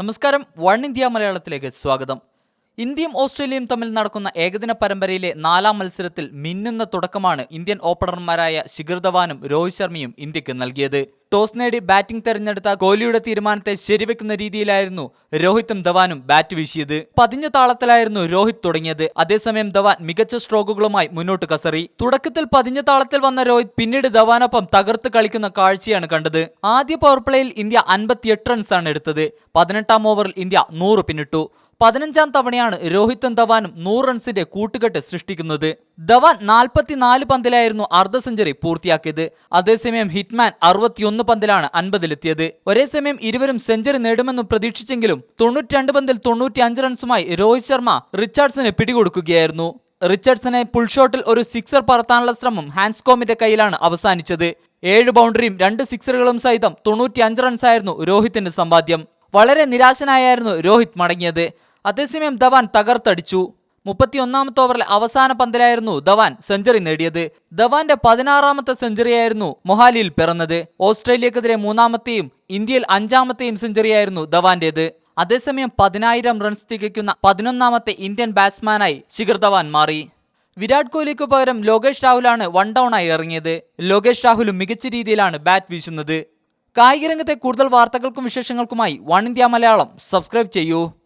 നമസ്കാരം one India മലയാളത്തിലേക്ക് സ്വാഗതം. ഇന്ത്യയും ഓസ്ട്രേലിയയും തമ്മിൽ നടക്കുന്ന ഏകദിന പരമ്പരയിലെ നാലാം മത്സരത്തിൽ മിന്നുന്ന തുടക്കമാണ് ഇന്ത്യൻ ഓപ്പണർമാരായ ശിഖർ ധവാനും രോഹിത് ശർമ്മയും ഇന്ത്യയ്ക്ക് നൽകിയത്. ടോസ് നേടി ബാറ്റിംഗ് തെരഞ്ഞെടുത്ത കോഹ്ലിയുടെ തീരുമാനത്തെ ശരിവെക്കുന്ന രീതിയിലായിരുന്നു രോഹിത്തും ധവാനും ബാറ്റ് വീശിയത്. പതിഞ്ഞ താളത്തിലായിരുന്നു രോഹിത് തുടങ്ങിയത്. അതേസമയം ധവാൻ മികച്ച സ്ട്രോക്കുകളുമായി മുന്നോട്ട് കസറി. തുടക്കത്തിൽ പതിഞ്ഞ താളത്തിൽ വന്ന രോഹിത് പിന്നീട് ധവാനൊപ്പം തകർത്ത് കളിക്കുന്ന കാഴ്ചയാണ് കണ്ടത്. ആദ്യ പവർപ്ലേയിൽ ഇന്ത്യ അൻപത്തിയെട്ട് റൺസാണ് എടുത്തത്. പതിനെട്ടാം ഓവറിൽ ഇന്ത്യ നൂറ് പിന്നിട്ടു. പതിനഞ്ചാം തവണയാണ് രോഹിത്തും ധവാനും നൂറ് റൺസിന്റെ കൂട്ടുകെട്ട് സൃഷ്ടിക്കുന്നത്. ധവാൻ നാൽപ്പത്തിനാല് പന്തിലായിരുന്നു അർദ്ധ സെഞ്ചുറി പൂർത്തിയാക്കിയത്. അതേസമയം ഹിറ്റ്മാൻ അറുപത്തിയൊന്ന് പന്തിലാണ് അൻപതിലെത്തിയത്. ഒരേ സമയം ഇരുവരും സെഞ്ചുറി നേടുമെന്ന് പ്രതീക്ഷിച്ചെങ്കിലും തൊണ്ണൂറ്റിരണ്ട് പന്തിൽ തൊണ്ണൂറ്റിയഞ്ച് റൺസുമായി രോഹിത് ശർമ്മ റിച്ചാർഡ്സിന് പിടികൊടുക്കുകയായിരുന്നു. റിച്ചർഡ്സനെ പുൾഷോട്ടിൽ ഒരു സിക്സർ പറത്താനുള്ള ശ്രമം ഹാൻസ്കോമിന്റെ കയ്യിലാണ് അവസാനിച്ചത്. ഏഴ് ബൗണ്ടറിയും രണ്ട് സിക്സറുകളും സഹിതം തൊണ്ണൂറ്റിയഞ്ച് റൺസായിരുന്നു രോഹിത്തിന്റെ സമ്പാദ്യം. വളരെ നിരാശനായായിരുന്നു രോഹിത് മടങ്ങിയത്. അതേസമയം ധവാൻ തകർത്തടിച്ചു. മുപ്പത്തിയൊന്നാമത്തെ ഓവറിൽ അവസാന പന്തിലായിരുന്നു ധവാൻ സെഞ്ചുറി നേടിയത്. ധവാന്റെ പതിനാറാമത്തെ സെഞ്ചുറിയായിരുന്നു മൊഹാലിയിൽ പിറന്നത്. ഓസ്ട്രേലിയക്കെതിരെ മൂന്നാമത്തെയും ഇന്ത്യയിൽ അഞ്ചാമത്തെയും സെഞ്ചുറിയായിരുന്നു ധവാന്റേത്. അതേസമയം പതിനായിരം റൺസ് തികയ്ക്കുന്ന പതിനൊന്നാമത്തെ ഇന്ത്യൻ ബാറ്റ്സ്മാനായി ശിഖർ ധവാൻ മാറി. വിരാട് കോഹ്ലിക്ക് പകരം ലോകേഷ് രാഹുലാണ് വൺ ഡൗണായി ഇറങ്ങിയത്. ലോകേഷ് രാഹുലും മികച്ച രീതിയിലാണ് ബാറ്റ് വീശുന്നത്. കായിക രംഗത്തെ കൂടുതൽ വാർത്തകൾക്കും വിശേഷങ്ങൾക്കുമായി വൺ ഇന്ത്യ മലയാളം. സബ്സ്ക്രൈബ് ചെയ്യൂ.